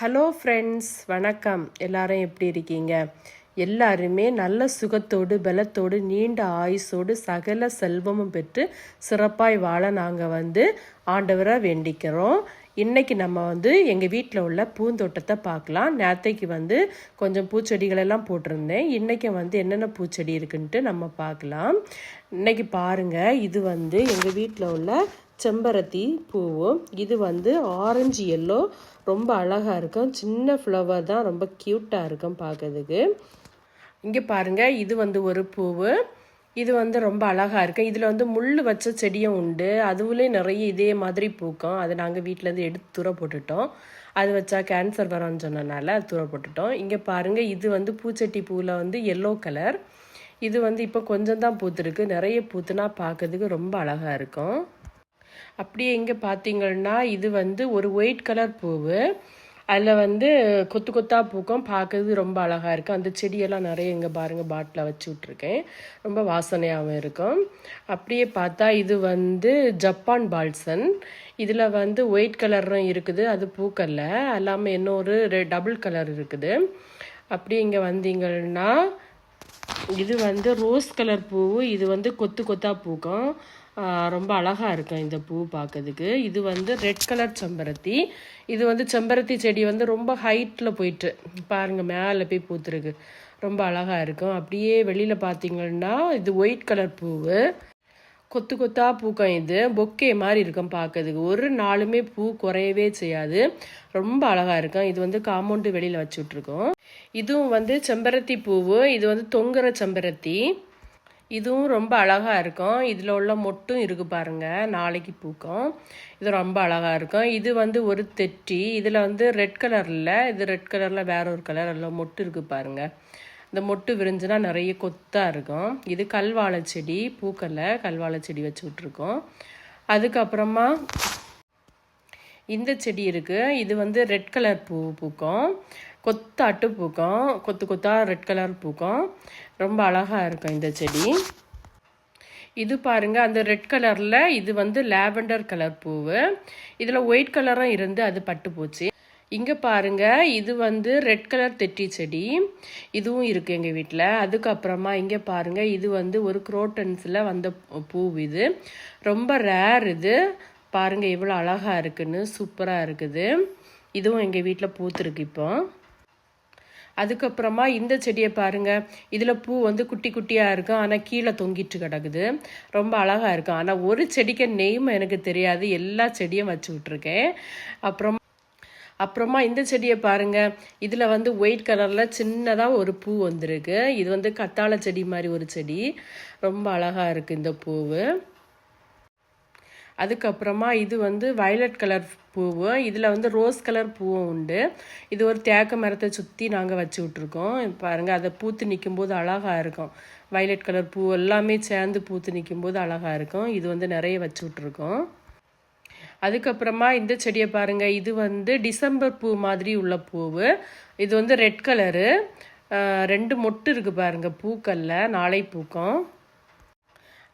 Hello friends வணக்கம். எல்லாரும் எப்படி இருக்கீங்க? எல்லாருமே நல்ல சுகத்தோடு பலத்தோடு நீண்ட ஆயுசோடு சகல செல்வமும் பெற்று சிறப்பாய் வாழ நாங்கள் வந்து ஆண்டவரை வேண்டிக்கிறோம். இன்றைக்கி நம்ம வந்து எங்கள் வீட்டில் உள்ள பூந்தோட்டத்தை பார்க்கலாம். நேரத்தைக்கு வந்து கொஞ்சம் பூச்செடிகளெல்லாம் போட்டிருந்தேன். இன்றைக்கி வந்து என்னென்ன பூச்செடி இருக்குன்ட்டு நம்ம பார்க்கலாம். இன்றைக்கி பாருங்கள் இது வந்து எங்கள் வீட்டில் உள்ள செம்பருத்தி பூவும் இது வந்து ஆரஞ்சு எல்லோ ரொம்ப அழகாக இருக்கும். சின்ன ஃப்ளவர் தான் ரொம்ப க்யூட்டாக இருக்கும் பார்க்கறதுக்கு இங்கே பாருங்கள் இது வந்து ஒரு பூவு. இது வந்து ரொம்ப அழகாக இருக்கும் இதில் வந்து முள் வச்ச செடியும் உண்டு. அதுவுலே நிறைய இதே மாதிரி பூக்கும். அதை நாங்கள் வீட்டிலேருந்து எடுத்து தூர போட்டுட்டோம். அது வச்சா கேன்சர் வரோன்னு சொன்னனால அது தூர போட்டுட்டோம். இங்கே பாருங்கள் இது வந்து பூச்சட்டி பூவில் வந்து எல்லோ கலர் இது வந்து இப்போ கொஞ்சம் தான் பூத்துருக்கு. நிறைய பூத்துனா பார்க்கறதுக்கு ரொம்ப அழகாக இருக்கும். அப்படியே இங்கே பார்த்தீங்கன்னா இது வந்து ஒரு ஒயிட் கலர் பூவு. அதில் வந்து கொத்து கொத்தாக பூக்கும். பார்க்கறது ரொம்ப அழகாக இருக்கும் அந்த செடியெல்லாம் நிறைய இங்கே பாருங்கள் பாட்டில் வச்சு விட்ருக்கேன் ரொம்ப வாசனையாகவும் இருக்கும். அப்படியே பார்த்தா இது வந்து ஜப்பான் பால்சன். இதில் வந்து ஒயிட் கலரும் இருக்குது. அது பூக்கல்ல. எல்லாமே இன்னொரு டபுள் கலர் இருக்குது. அப்படியே இங்கே வந்தீங்கன்னா இது வந்து ரோஸ் கலர் பூ இது வந்து கொத்து கொத்தாக பூக்கும். ரொம்ப அழகாக இருக்கும் இந்த பூ பார்க்கறதுக்கு இது வந்து ரெட் கலர் செம்பருத்தி. இது வந்து செம்பருத்தி செடி வந்து ரொம்ப ஹைட்டில் போயிட்டு பாருங்கள் மேலே போய் பூத்துருக்கு. ரொம்ப அழகாக இருக்கும். அப்படியே வெளியில் பார்த்தீங்கன்னா இது ஒயிட் கலர் பூவு. கொத்து கொத்தா பூக்கம் இது பொக்கே மாதிரி இருக்கும் பார்க்கறதுக்கு. ஒரு நாளுமே பூ குறையவே செய்யாது. ரொம்ப அழகாக இருக்கும். இது வந்து காம்பவுண்டு வெளியில் வச்சு விட்ருக்கோம் இதுவும் வந்து செம்பருத்தி பூவு. இது வந்து தொங்குற செம்பருத்தி. இதுவும் ரொம்ப அழகாக இருக்கும். இதில் உள்ள மொட்டும் இருக்கு பாருங்க. நாளைக்கு பூக்கும். இது ரொம்ப அழகாக இருக்கும். இது வந்து ஒரு தெட்டி. இதில் வந்து ரெட் கலரில் இது ரெட் கலரில் வேற ஒரு கலர் எல்லாம் மொட்டு இருக்கு பாருங்க. இந்த மொட்டு விரிஞ்சுனா நிறைய கொத்தாக இருக்கும். இது கல்வாழை செடி பூக்களை கல்வாழை செடி வச்சு விட்ருக்கோம் அதுக்கப்புறமா இந்த செடி இருக்குது இது வந்து ரெட் கலர் பூ பூக்கும். கொத்தாட்டு பூக்கும். கொத்து கொத்தா ரெட் கலர் பூக்கும். ரொம்ப அழகாக இருக்கும் இந்த செடி. இது பாருங்கள் அந்த ரெட் கலரில் இது வந்து லாவெண்டர் கலர் பூவு. இதில் ஒயிட் கலரும் இருந்து அது பட்டு போச்சு இங்கே பாருங்க இது வந்து ரெட் கலர் தெட்டி செடி. இதுவும் இருக்குது எங்கள் வீட்டில் அதுக்கப்புறமா இங்கே பாருங்க இது வந்து ஒரு குரோட்டன்ஸில் வந்த பூ இது. ரொம்ப ரேர் இது. பாருங்க எவ்வளோ அழகாக இருக்குன்னு சூப்பராக இருக்குது. இதுவும் எங்கள் வீட்டில் பூத்துருக்கு இப்போ. அதுக்கப்புறமா இந்த செடியை பாருங்கள் இதில் பூ வந்து குட்டி குட்டியாக இருக்கும். ஆனால் கீழே தொங்கிட்டு கிடக்குது. ரொம்ப அழகாக இருக்கும் ஆனால் ஒரு செடிக்கு நெய்ம் எனக்கு தெரியாது. எல்லா செடியும் வச்சு விட்ருக்கேன் அப்புறம் அப்புறமா இந்த செடியை பாருங்க. இதில் வந்து ஒயிட் கலரில் சின்னதாக ஒரு பூ வந்திருக்கு. இது வந்து கத்தாழை செடி மாதிரி ஒரு செடி. ரொம்ப அழகாக இருக்குது இந்த பூவு. அதுக்கப்புறமா இது வந்து வயலட் கலர் பூவு. இதில் வந்து ரோஸ் கலர் பூவும் உண்டு. இது ஒரு தேக்க மரத்தை சுற்றி நாங்கள் வச்சு விட்ருக்கோம் பாருங்கள் அதை பூத்து நிற்கும் போது அழகாக இருக்கும். வயலட் கலர் பூ எல்லாமே சேர்ந்து பூத்து நிற்கும் போது அழகாக இருக்கும். இது வந்து நிறைய வச்சு விட்ருக்கோம் அதுக்கப்புறமா இந்த செடியை பாருங்கள் இது வந்து டிசம்பர் பூ மாதிரி உள்ள பூவு. இது வந்து ரெட் கலரு. ரெண்டு மொட்டு இருக்குது பாருங்கள் பூக்களில் நாளை பூக்கும்.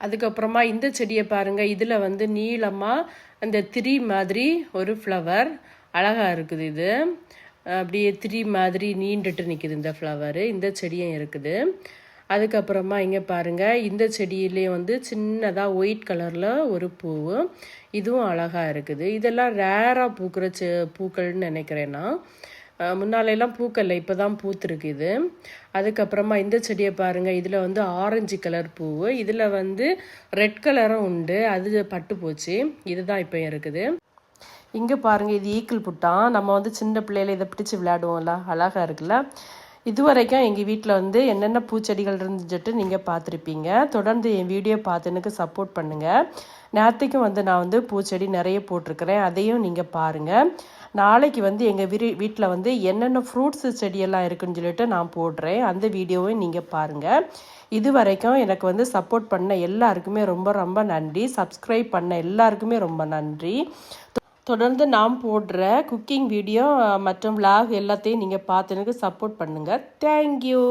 அதுக்கப்புறமா இந்த செடியை பாருங்கள் இதில் வந்து நீளமாக அந்த திரி மாதிரி ஒரு ஃப்ளவர் அழகாக இருக்குது இது. அப்படியே திரி மாதிரி நீண்டுட்டு நிற்குது இந்த ஃப்ளவரு. இந்த செடியும் இருக்குது. அதுக்கப்புறமா இங்கே பாருங்கள் இந்த செடியிலே வந்து சின்னதாக ஒயிட் கலரில் ஒரு பூவு. இதுவும் அழகாக இருக்குது. இதெல்லாம் ரேராக பூக்கிற செ பூக்கள்னு நினைக்கிறேன்னா. முன்னாலெல்லாம் பூக்கல்ல இப்போ தான் பூத்துருக்கு இது. அதுக்கப்புறமா இந்த செடியை பாருங்கள் இதில் வந்து ஆரஞ்சு கலர் பூவு. இதில் வந்து ரெட் கலரும் உண்டு. அது பட்டு போச்சு. இதுதான் இப்போ இருக்குது. இங்கே பாருங்கள் இது ஈக்கிள் புட்டான் நம்ம வந்து சின்ன பிள்ளையில இதை பிடிச்சி விளையாடுவோம்ல அழகாக இருக்குல்ல. இது வரைக்கும் எங்கள் வீட்டில் வந்து என்னென்ன பூச்செடிகள் இருந்துச்சுட்டு நீங்கள் பார்த்துருப்பீங்க தொடர்ந்து என் வீடியோ பார்த்து எனக்கு சப்போர்ட் பண்ணுங்கள் நேரத்துக்கும் வந்து நான் வந்து பூச்செடி நிறைய போட்டிருக்கிறேன் அதையும் நீங்கள் பாருங்கள் நாளைக்கு வந்து எங்கள் வீ வீட்டில் வந்து என்னென்ன ஃப்ரூட்ஸ் செடியெல்லாம் இருக்குன்னு சொல்லிட்டு நான் போடுறேன் அந்த வீடியோவையும் நீங்கள் பாருங்கள் இது வரைக்கும் எனக்கு வந்து சப்போர்ட் பண்ண எல்லாருக்குமே ரொம்ப ரொம்ப நன்றி சப்ஸ்கிரைப் பண்ண எல்லாருக்குமே ரொம்ப நன்றி. தொடர்ந்து நாம் போடுற குக்கிங் வீடியோ மற்றும் விலாக் எல்லாத்தையும் நீங்கள் பார்த்து எனக்கு சப்போர்ட் பண்ணுங்கள் தேங்க்யூ